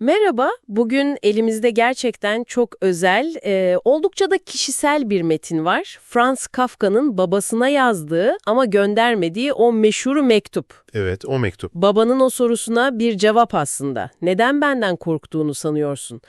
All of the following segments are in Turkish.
Merhaba, bugün elimizde gerçekten çok özel, e, oldukça da kişisel bir metin var. Franz Kafka'nın babasına yazdığı ama göndermediği o meşhur mektup. Evet, o mektup. Babanın o sorusuna bir cevap aslında. Neden benden korktuğunu sanıyorsun?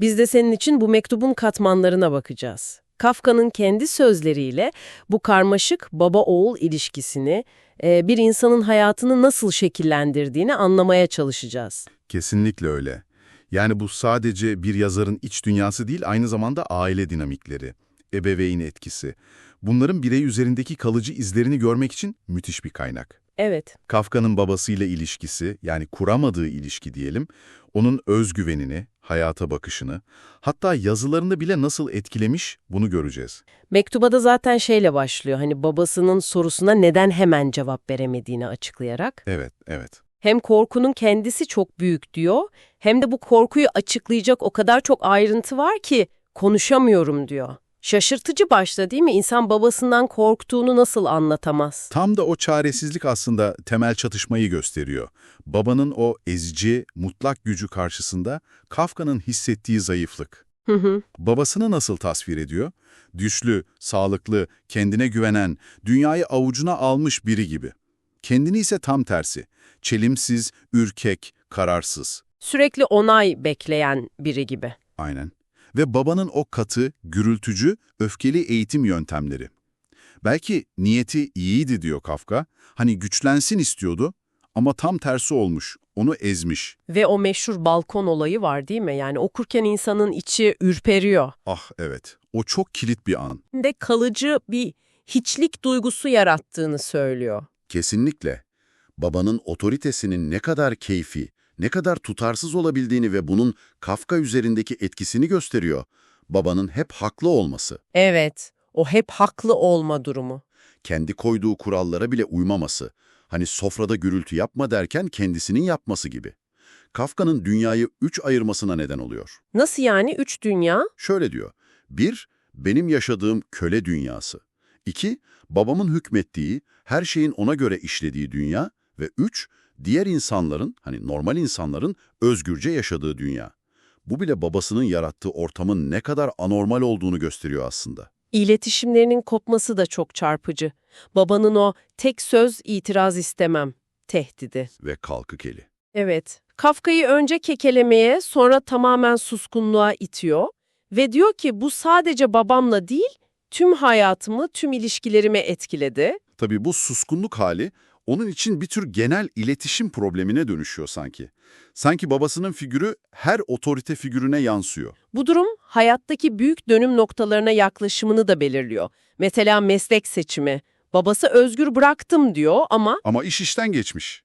Biz de senin için bu mektubun katmanlarına bakacağız. Kafka'nın kendi sözleriyle bu karmaşık baba-oğul ilişkisini, e, bir insanın hayatını nasıl şekillendirdiğini anlamaya çalışacağız. Kesinlikle öyle. Yani bu sadece bir yazarın iç dünyası değil, aynı zamanda aile dinamikleri, ebeveyn etkisi. Bunların birey üzerindeki kalıcı izlerini görmek için müthiş bir kaynak. Evet. Kafka'nın babasıyla ilişkisi, yani kuramadığı ilişki diyelim, onun özgüvenini, hayata bakışını, hatta yazılarını bile nasıl etkilemiş bunu göreceğiz. Mektuba da zaten şeyle başlıyor. Hani babasının sorusuna neden hemen cevap veremediğini açıklayarak. Evet, evet. Hem korkunun kendisi çok büyük diyor, hem de bu korkuyu açıklayacak o kadar çok ayrıntı var ki konuşamıyorum diyor. Şaşırtıcı başta değil mi? İnsan babasından korktuğunu nasıl anlatamaz? Tam da o çaresizlik aslında temel çatışmayı gösteriyor. Babanın o ezici, mutlak gücü karşısında Kafka'nın hissettiği zayıflık. Hı hı. Babasını nasıl tasvir ediyor? Güçlü, sağlıklı, kendine güvenen, dünyayı avucuna almış biri gibi. Kendini ise tam tersi. Çelimsiz, ürkek, kararsız. Sürekli onay bekleyen biri gibi. Aynen. Ve babanın o katı, gürültücü, öfkeli eğitim yöntemleri. Belki niyeti iyiydi diyor Kafka. Hani güçlensin istiyordu ama tam tersi olmuş. Onu ezmiş. Ve o meşhur balkon olayı var değil mi? Yani okurken insanın içi ürperiyor. Ah evet, o çok kilit bir an. De kalıcı bir hiçlik duygusu yarattığını söylüyor. Kesinlikle. Babanın otoritesinin ne kadar keyfi, ne kadar tutarsız olabildiğini ve bunun Kafka üzerindeki etkisini gösteriyor. Babanın hep haklı olması, Evet, o hep haklı olma durumu. kendi koyduğu kurallara bile uymaması, hani sofrada gürültü yapma derken kendisinin yapması gibi. Kafka'nın dünyayı üç ayırmasına neden oluyor. Nasıl yani üç dünya? Şöyle diyor, bir, benim yaşadığım köle dünyası. İki, babamın hükmettiği, her şeyin ona göre işlediği dünya. Ve üç, diğer insanların, hani normal insanların özgürce yaşadığı dünya. Bu bile babasının yarattığı ortamın ne kadar anormal olduğunu gösteriyor aslında. İletişimlerinin kopması da çok çarpıcı. Babanın o tek söz itiraz istemem tehdidi. Ve kalkık eli. Evet, Kafka'yı önce kekelemeye sonra tamamen suskunluğa itiyor ve diyor ki bu sadece babamla değil, tüm hayatımı, tüm ilişkilerimi etkiledi. Tabii bu suskunluk hali onun için bir tür genel iletişim problemine dönüşüyor sanki. Sanki babasının figürü her otorite figürüne yansıyor. Bu durum hayattaki büyük dönüm noktalarına yaklaşımını da belirliyor. Mesela meslek seçimi. Babası özgür bıraktım diyor ama Ama iş işten geçmiş.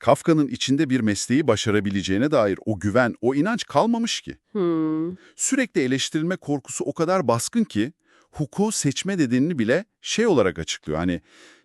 Kafka'nın içinde bir mesleği başarabileceğine dair o güven, o inanç kalmamış ki. hmm, Sürekli eleştirilme korkusu o kadar baskın ki hukuku seçme nedenini bile şey olarak açıklıyor. Hani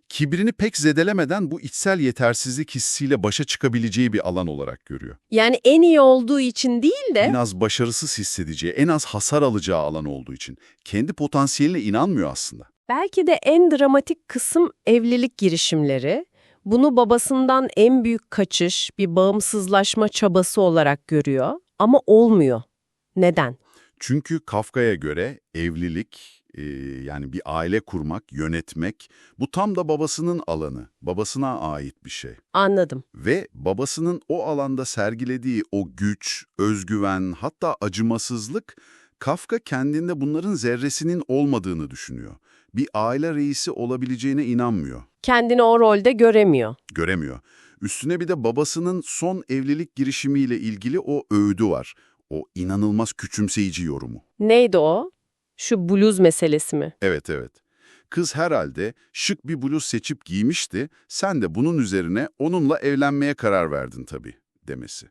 kibrini pek zedelemeden bu içsel yetersizlik hissiyle başa çıkabileceği bir alan olarak görüyor. yani en iyi olduğu için değil de En az başarısız hissedeceği, en az hasar alacağı alan olduğu için kendi potansiyeline inanmıyor aslında. belki de en dramatik kısım evlilik girişimleri. Bunu babasından en büyük kaçış, bir bağımsızlaşma çabası olarak görüyor ama olmuyor. Neden? Çünkü Kafka'ya göre evlilik, e, yani bir aile kurmak, yönetmek bu tam da babasının alanı, babasına ait bir şey. Anladım. Ve babasının o alanda sergilediği o güç, özgüven, hatta acımasızlık, Kafka kendinde bunların zerresinin olmadığını düşünüyor. Bir aile reisi olabileceğine inanmıyor, Kendini o rolde göremiyor. göremiyor. Üstüne bir de babasının son evlilik girişimiyle ilgili o öğüdü var. O inanılmaz küçümseyici yorumu. Neydi o? Şu bluz meselesi mi? Evet evet. Kız herhalde şık bir bluz seçip giymişti, sen de bunun üzerine onunla evlenmeye karar verdin tabii demesi.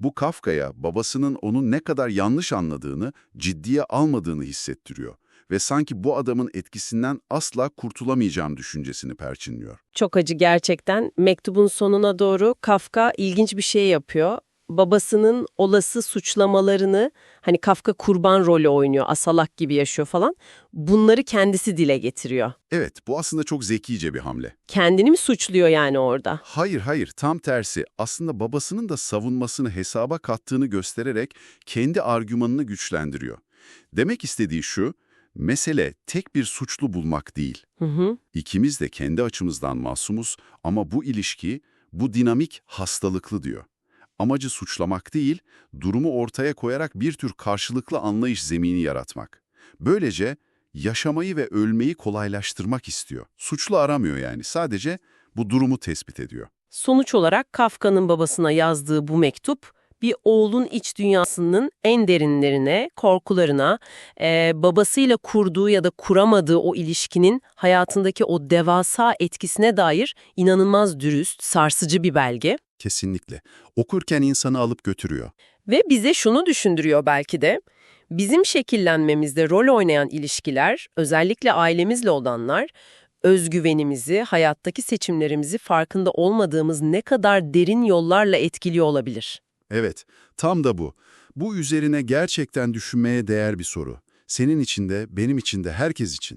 Bu Kafka'ya babasının onu ne kadar yanlış anladığını, ciddiye almadığını hissettiriyor ve sanki bu adamın etkisinden asla kurtulamayacağım düşüncesini perçinliyor. Çok acı gerçekten. Mektubun sonuna doğru Kafka ilginç bir şey yapıyor. Babasının olası suçlamalarını hani Kafka kurban rolü oynuyor, asalak gibi yaşıyor falan. Bunları kendisi dile getiriyor. Evet, bu aslında çok zekice bir hamle. Kendini mi suçluyor yani orada? Hayır hayır, tam tersi. Aslında babasının da savunmasını hesaba kattığını göstererek kendi argümanını güçlendiriyor. Demek istediği şu, mesele tek bir suçlu bulmak değil. Hı hı. İkimiz de kendi açımızdan masumuz ama bu ilişki, bu dinamik hastalıklı diyor. Amacı suçlamak değil, durumu ortaya koyarak bir tür karşılıklı anlayış zemini yaratmak. Böylece yaşamayı ve ölmeyi kolaylaştırmak istiyor. Suçlu aramıyor yani, sadece bu durumu tespit ediyor. Sonuç olarak Kafka'nın babasına yazdığı bu mektup, bir oğlun iç dünyasının en derinlerine, korkularına, eee, babasıyla kurduğu ya da kuramadığı o ilişkinin hayatındaki o devasa etkisine dair inanılmaz dürüst, sarsıcı bir belge. Kesinlikle. Okurken insanı alıp götürüyor. Ve bize şunu düşündürüyor belki de, bizim şekillenmemizde rol oynayan ilişkiler, özellikle ailemizle olanlar, özgüvenimizi, hayattaki seçimlerimizi farkında olmadığımız ne kadar derin yollarla etkiliyor olabilir. Evet, tam da bu. Bu üzerine gerçekten düşünmeye değer bir soru. Senin için de, benim için de, herkes için.